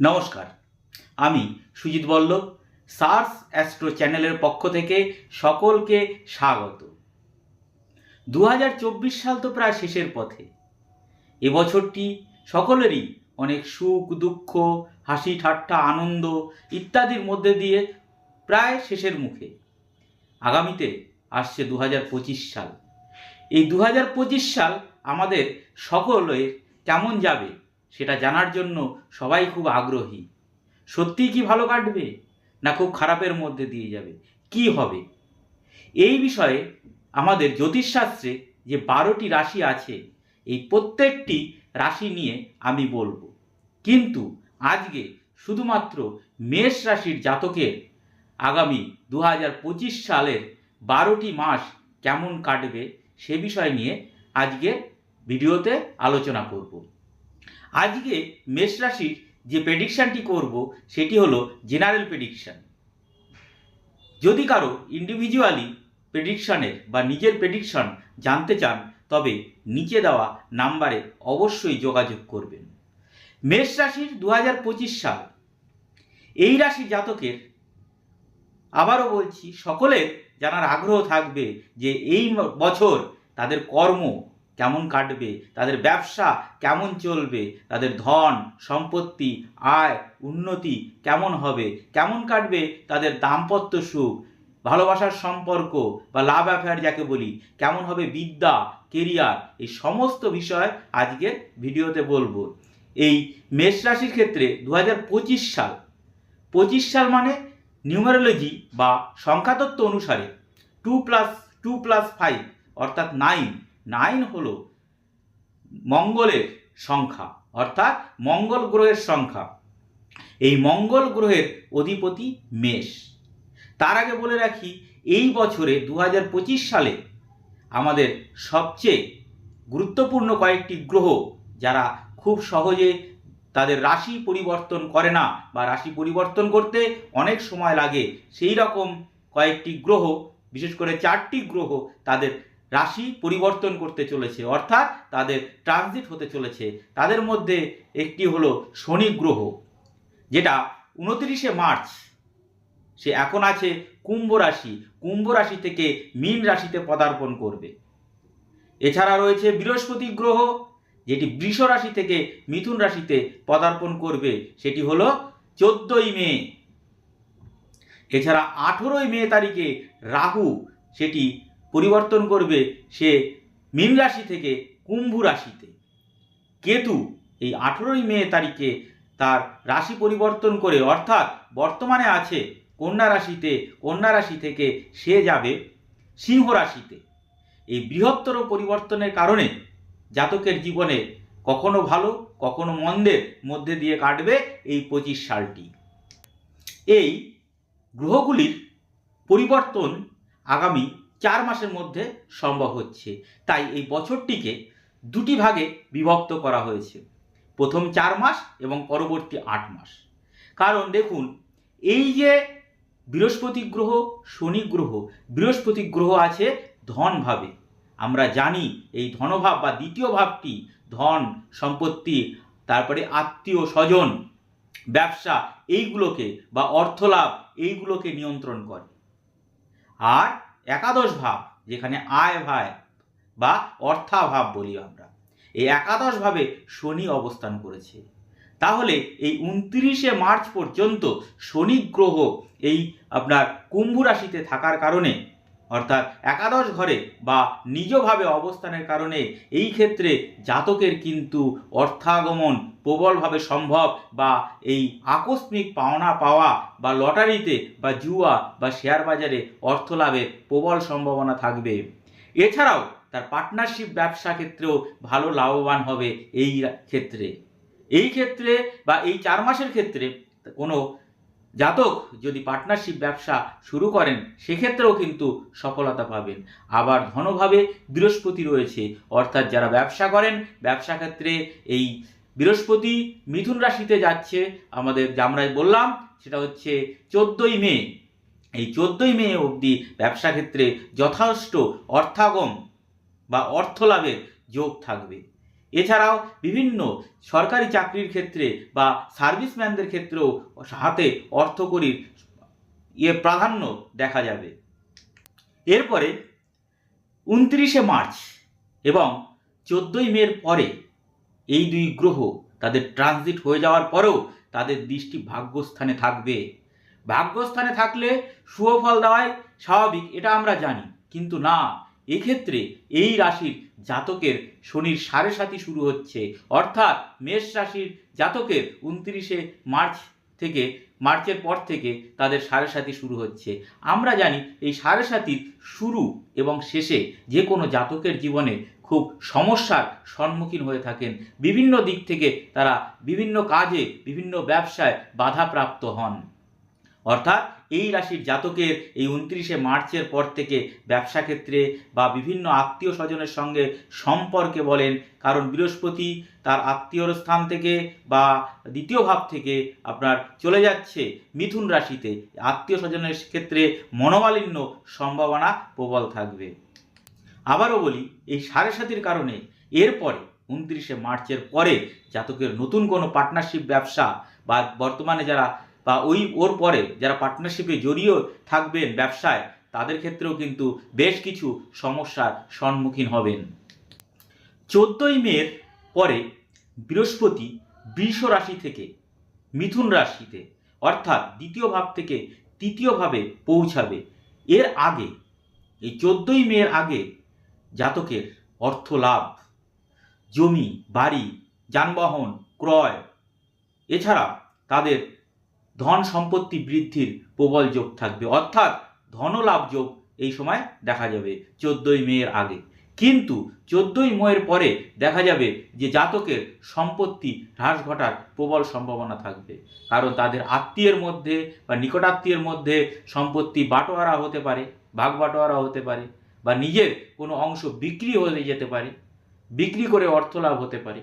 নমস্কার। আমি Sujit Vallabh, SARS astro চ্যানেলের পক্ষ থেকে সকলকে স্বাগত। দু হাজার চব্বিশ সাল তো প্রায় শেষের পথে। এবছরটি সকলেরই অনেক সুখ, দুঃখ, হাসি, ঠাট্টা, আনন্দ ইত্যাদির মধ্যে দিয়ে প্রায় শেষের মুখে। আগামীতে আসছে দু হাজার পঁচিশ সাল। এই দু হাজার পঁচিশ সাল আমাদের সকলের কেমন যাবে সেটা জানার জন্য সবাই খুব আগ্রহী। সত্যিই কি ভালো কাটবে? না খুব খারাপের মধ্যে দিয়ে যাবে? কি হবে? এই বিষয়ে আমাদের জ্যোতিষশাস্ত্রে যে বারোটি রাশি আছে, এই প্রত্যেকটি রাশি নিয়ে আমি বলব। কিন্তু আজকে শুধুমাত্র মেষ রাশির জাতকের আগামী দু হাজার পঁচিশ সালের বারোটি মাস কেমন কাটবে সে বিষয় নিয়ে আজকে ভিডিওতে আলোচনা করব। আজকে মেষ রাশির যে প্রেডিকশানটি করব, সেটি হলো জেনারেল প্রেডিকশান যদি কারও ইন্ডিভিজুয়ালি প্রেডিকশানের বা নিজের প্রেডিকশন জানতে চান, তবে নিচে দেওয়া নাম্বারে অবশ্যই যোগাযোগ করবেন। মেষ রাশির দু হাজার পঁচিশ সাল, এই রাশি জাতকের, আবারও বলছি, সকলের জানার আগ্রহ থাকবে যে এই বছর তাদের কর্ম কেমন কাটবে, তাদের ব্যবসা কেমন চলবে, তাদের ধন, সম্পত্তি, আয়, উন্নতি কেমন হবে, কেমন কাটবে তাদের দাম্পত্য সুখ, ভালোবাসার সম্পর্ক বা লাভ অ্যাফেয়ার যাকে বলি, কেমন হবে বিদ্যা কেরিয়ার এই সমস্ত বিষয় আজকে ভিডিওতে বলব। এই মেষ রাশির ক্ষেত্রে দু হাজার পঁচিশ সাল পঁচিশ সাল মানে নিউমারোলজি বা সংখ্যাতত্ত্ব অনুসারে two plus two plus five অর্থাৎ নাইন নাইন হলো মঙ্গলের সংখ্যা, অর্থাৎ মঙ্গল গ্রহের সংখ্যা। এই মঙ্গল গ্রহের অধিপতি মেষ। তার আগে বলে রাখি, এই বছরে দু হাজার পঁচিশ সালে আমাদের সবচেয়ে গুরুত্বপূর্ণ কয়েকটি গ্রহ যারা খুব সহজে তাদের রাশি পরিবর্তন করে না বা রাশি পরিবর্তন করতে অনেক সময় লাগে, সেই রকম কয়েকটি গ্রহ, বিশেষ করে চারটি গ্রহ তাদের রাশি পরিবর্তন করতে চলেছে, অর্থাৎ তাদের ট্রানজিট হতে চলেছে। তাদের মধ্যে একটি হলো শনি গ্রহ, যেটা উনত্রিশে মার্চ, সে এখন আছে কুম্ভ রাশি। কুম্ভ রাশি থেকে মীন রাশিতে পদার্পণ করবে। এছাড়া রয়েছে বৃহস্পতি গ্রহ, যেটি বৃষ রাশি থেকে মিথুন রাশিতে পদার্পণ করবে, সেটি হলো চোদ্দই মে। এছাড়া আঠেরোই মে তারিখে রাহু, সেটি পরিবর্তন করবে সে মীন রাশি থেকে কুম্ভ রাশিতে। কেতু এই আঠেরোই মে তারিখে তার রাশি পরিবর্তন করে, অর্থাৎ বর্তমানে আছে কন্যা রাশিতে, কন্যা রাশি থেকে সে যাবে সিংহ রাশিতে। এই বৃহত্তর পরিবর্তনের কারণে জাতকের জীবনে কখনো ভালো, কখনো মন্দের মধ্যে দিয়ে কাটবে এই পঁচিশ সালটি। এই গ্রহগুলির পরিবর্তন আগামী চার মাসের মধ্যে সম্ভব হচ্ছে। তাই এই বছরটিকে দুটি ভাগে বিভক্ত করা হয়েছে। প্রথম চার মাস এবং পরবর্তী আট মাস। কারণ দেখুন, এই যে বৃহস্পতি গ্রহ, শনি গ্রহ, বৃহস্পতি গ্রহ আছে ধনভাবে আমরা জানি এই ধনভাব বা দ্বিতীয় ভাবটি ধন, সম্পত্তি, তারপরে আত্মীয় স্বজন, ব্যবসা, এইগুলোকে বা অর্থলাভ, এইগুলোকে নিয়ন্ত্রণ করে। আর একাদশ ভাব, যেখানে আয় ভায় বা অর্থাভাব বলি আমরা। এই একাদশভাবে শনি অবস্থান করেছে। তাহলে এই উনত্রিশে মার্চ পর্যন্ত শনি গ্রহ এই আপনার কুম্ভ রাশিতে থাকার কারণে অর্থাৎ একাদশ ঘরে বা নিজভাবে অবস্থানের কারণে এই ক্ষেত্রে জাতকের কিন্তু অর্থাগমন প্রবলভাবে সম্ভব বা এই আকস্মিক পাওনা পাওয়া বা লটারিতে বা জুয়া বা শেয়ার বাজারে অর্থ লাভের প্রবল সম্ভাবনা থাকবে। এছাড়াও তার পার্টনারশিপ ব্যবসা ক্ষেত্রেও ভালো লাভবান হবে এই ক্ষেত্রে। এই ক্ষেত্রে বা এই চার মাসের ক্ষেত্রে কোনো জাতক যদি পার্টনারশিপ ব্যবসা শুরু করেন, সেক্ষেত্রেও কিন্তু সফলতা পাবেন। আবার ধনভাবে বৃহস্পতি রয়েছে, অর্থাৎ যারা ব্যবসা করেন, ব্যবসা ক্ষেত্রে এই বৃহস্পতি মিথুন রাশিতে যাচ্ছে, আমাদের আমরা বললাম, সেটা হচ্ছে চোদ্দোই মে। এই চোদ্দোই মে অবধি ব্যবসা ক্ষেত্রে যথেষ্ট অর্থাগম বা অর্থ লাভের যোগ থাকবে। এছাড়াও বিভিন্ন সরকারি চাকরির ক্ষেত্রে বা সার্ভিসম্যানদের ক্ষেত্রেও হাতে অর্থকরীর ইয়ে প্রাধান্য দেখা যাবে। এরপরে উনত্রিশে মার্চ এবং চোদ্দোই মের পরে এই দুই গ্রহ তাদের ট্রানজিট হয়ে যাওয়ার পরেও তাদের দৃষ্টি ভাগ্যস্থানে থাকবে। ভাগ্যস্থানে থাকলে শুভ ফল দেওয়াই স্বাভাবিক, এটা আমরা জানি। কিন্তু না এক্ষেত্রে এই রাশির জাতকের শনির সাড়ে সাথী শুরু হচ্ছে। অর্থাৎ মেষ রাশির জাতকের উনত্রিশে মার্চ থেকে, মার্চের পর থেকে তাদের সাড়ে সাথী শুরু হচ্ছে। আমরা জানি এই সাড়ে সাতির শুরু এবং শেষে যে কোনো জাতকের জীবনে খুব সমস্যার সম্মুখীন হয়ে থাকেন। বিভিন্ন দিক থেকে তারা বিভিন্ন কাজে, বিভিন্ন ব্যবসায় বাধাপ্রাপ্ত হন। অর্থাৎ এই রাশির জাতকের এই উনত্রিশে মার্চের পর থেকে ব্যবসা ক্ষেত্রে বা বিভিন্ন আত্মীয় স্বজনের সঙ্গে সম্পর্কে বলেন। কারণ বৃহস্পতি তার আত্মীয়র স্থান থেকে বা দ্বিতীয় ভাব থেকে আপনার চলে যাচ্ছে মিথুন রাশিতে। আত্মীয় স্বজনের ক্ষেত্রে মনোমালিন্য সম্ভাবনা প্রবল থাকবে। আবারও বলি, এই সাড়ে সাতির কারণে এরপরে উনত্রিশে মার্চের পরে জাতকের নতুন কোনো পার্টনারশিপ ব্যবসা বা বর্তমানে যারা বা ওই ওর পরে যারা পার্টনারশিপে জড়িয়ে থাকবেন ব্যবসায়, তাদের ক্ষেত্রেও কিন্তু বেশ কিছু সমস্যার সম্মুখীন হবেন। চোদ্দই মের পরে বৃহস্পতি বৃষ রাশি থেকে, মিথুন রাশিতে, অর্থাৎ দ্বিতীয় ভাব থেকে তৃতীয়ভাবে পৌঁছাবে। এর আগে, এই চোদ্দই মের আগে জাতকের অর্থ লাভ, জমি, বাড়ি, যানবাহন, ক্রয়, এছাড়া তাদের ধন সম্পত্তি বৃদ্ধির প্রবল যোগ থাকবে। অর্থাৎ ধনলাভ যোগ এই সময় দেখা যাবে চোদ্দই মেয়ের আগে। কিন্তু চোদ্দই ময়ের পরে দেখা যাবে যে জাতকের সম্পত্তি হ্রাস ঘটার প্রবল সম্ভাবনা থাকবে। কারণ তাদের আত্মীয়ের মধ্যে বা নিকটাত্মীয়ের মধ্যে সম্পত্তি বাটোয়ারা হতে পারে, ভাগ বাটোয়ারা হতে পারে বা নিজের কোনো অংশ বিক্রি হয়ে যেতে পারে, বিক্রি করে অর্থ লাভ হতে পারে।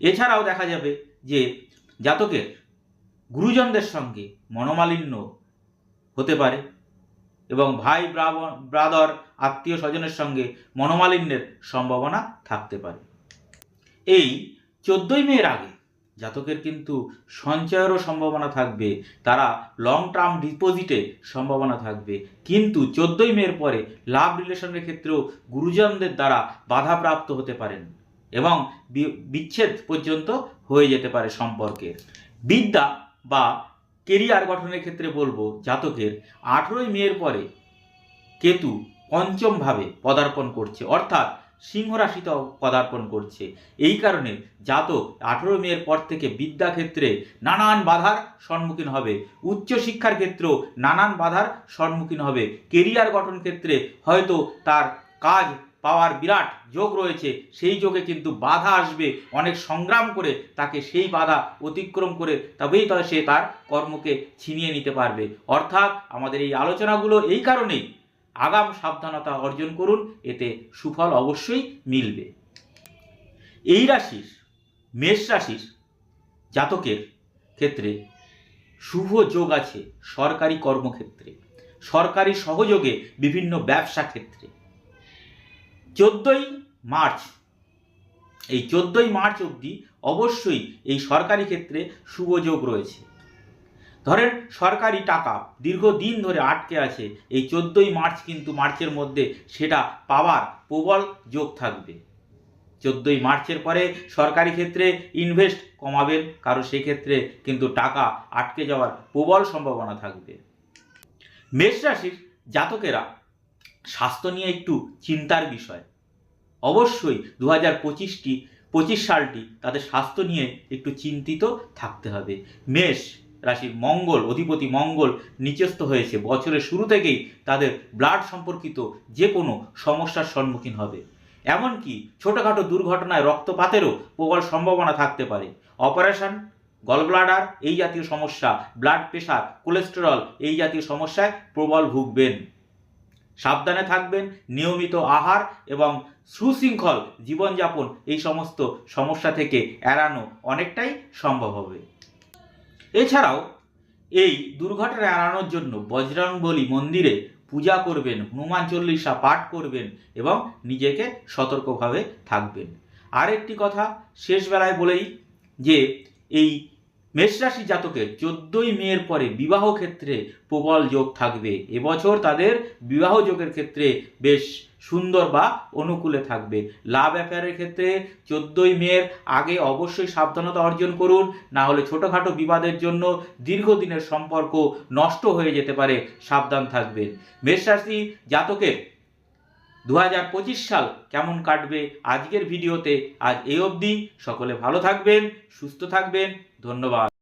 এছাড়াও দেখা যাবে যে জাতকের গুরুজনদের সঙ্গে মনোমালিন্য হতে পারে এবং ভাই ব্রাদর, আত্মীয় স্বজনের সঙ্গে মনোমালিন্যের সম্ভাবনা থাকতে পারে। এই চোদ্দই মেয়ের আগে জাতকের কিন্তু সঞ্চয়েরও সম্ভাবনা থাকবে, তারা লং টার্ম ডিপোজিটে সম্ভাবনা থাকবে। কিন্তু চোদ্দই মেয়ের পরে লাভ রিলেশনের ক্ষেত্রেও গুরুজনদের দ্বারা বাধাপ্রাপ্ত হতে পারেন এবং বিচ্ছেদ পর্যন্ত হয়ে যেতে পারে সম্পর্কের। বিদ্যা বা কেরিয়ার গঠনের ক্ষেত্রে বলব, জাতকের আঠেরোই মেয়ের পরে কেতু পঞ্চমভাবে পদার্পণ করছে, অর্থাৎ সিংহ রাশিতে পদার্পণ করছে। এই কারণে জাতক আঠেরো মেয়ের পর থেকে বিদ্যা ক্ষেত্রে নানান বাধার সম্মুখীন হবে। উচ্চশিক্ষার ক্ষেত্রেও নানান বাধার সম্মুখীন হবে। কেরিয়ার গঠন ক্ষেত্রে হয়তো তার কাজ পাওয়ার বিরাট যোগ রয়েছে, সেই যোগে কিন্তু বাধা আসবে। অনেক সংগ্রাম করে তাকে সেই বাধা অতিক্রম করে তবেই তো সে তার কর্মকে ছিনিয়ে নিতে পারবে। অর্থাৎ আমাদের এই আলোচনাগুলো এই কারণেই। আগাম সাবধানতা অর্জন করুন, এতে সুফল অবশ্যই মিলবে। এই রাশির, মেষ রাশির জাতকের ক্ষেত্রে শুভ যোগ আছে সরকারি কর্মক্ষেত্রে। সরকারি সহযোগে বিভিন্ন ব্যবসা ক্ষেত্রে। চোদ্দোই মার্চ। এই চোদ্দোই মার্চ অবধি অবশ্যই এই সরকারি ক্ষেত্রে শুভ যোগ রয়েছে। ধরেন সরকারি টাকা দীর্ঘদিন ধরে আটকে আছে, এই চোদ্দোই মার্চ কিন্তু মার্চের মধ্যে সেটা পাওয়ার প্রবল যোগ থাকবে। চোদ্দোই মার্চের পরে সরকারি ক্ষেত্রে ইনভেস্ট কমাবেন, কারণ সেক্ষেত্রে কিন্তু টাকা আটকে যাওয়ার প্রবল সম্ভাবনা থাকবে। মেষ রাশির জাতকেরা স্বাস্থ্য নিয়ে একটু চিন্তার বিষয়। অবশ্যই দু হাজার পঁচিশটি, পঁচিশ সালটি তাদের স্বাস্থ্য নিয়ে একটু চিন্তিত থাকতে হবে। মেষ রাশির মঙ্গল, অধিপতি মঙ্গল নিচস্থ হয়েছে। বছরের শুরু থেকেই তাদের ব্লাড সম্পর্কিত যে কোনো সমস্যার সম্মুখীন হবে। এমনকি ছোটোখাটো দুর্ঘটনায় রক্তপাতেরও প্রবল সম্ভাবনা থাকতে পারে। অপারেশন, গলব্লাডার এই জাতীয় সমস্যা ব্লাড প্রেশার কোলেস্টেরল এই জাতীয় সমস্যায় প্রবল ভুগবেন। সাবধানে থাকবেন, নিয়মিত আহার এবং সুশৃঙ্খল জীবনযাপন এই সমস্ত সমস্যা থেকে এড়ানো অনেকটাই সম্ভব হবে। এছাড়াও এই দুর্ঘটনা এড়ানোর জন্য বজরংবলী মন্দিরে পূজা করবেন, হনুমান চল্লিশা পাঠ করবেন এবং নিজেকে সতর্কভাবে থাকবেন। আরেকটি কথা শেষ বেলায় বলেই যে এই মেষরাশি জাতকের চোদ্দই মেয়ের পরে বিবাহ ক্ষেত্রে প্রবল যোগ থাকবে। এবছর তাদের বিবাহ যোগের ক্ষেত্রে বেশ সুন্দর বা অনুকূলে থাকবে। লাভ অ্যাফেয়ারের ক্ষেত্রে চোদ্দই মেয়ের আগে অবশ্যই সাবধানতা অর্জন করুন না হলে ছোটোখাটো বিবাদের জন্য দীর্ঘদিনের সম্পর্ক নষ্ট হয়ে যেতে পারে, সাবধান থাকবেন। মেষরাশি জাতকের দু হাজার পঁচিশ সাল কেমন কাটবে আজকের ভিডিওতে আজ এই অবধি। সকলে ভালো থাকবেন, সুস্থ থাকবেন। ধন্যবাদ।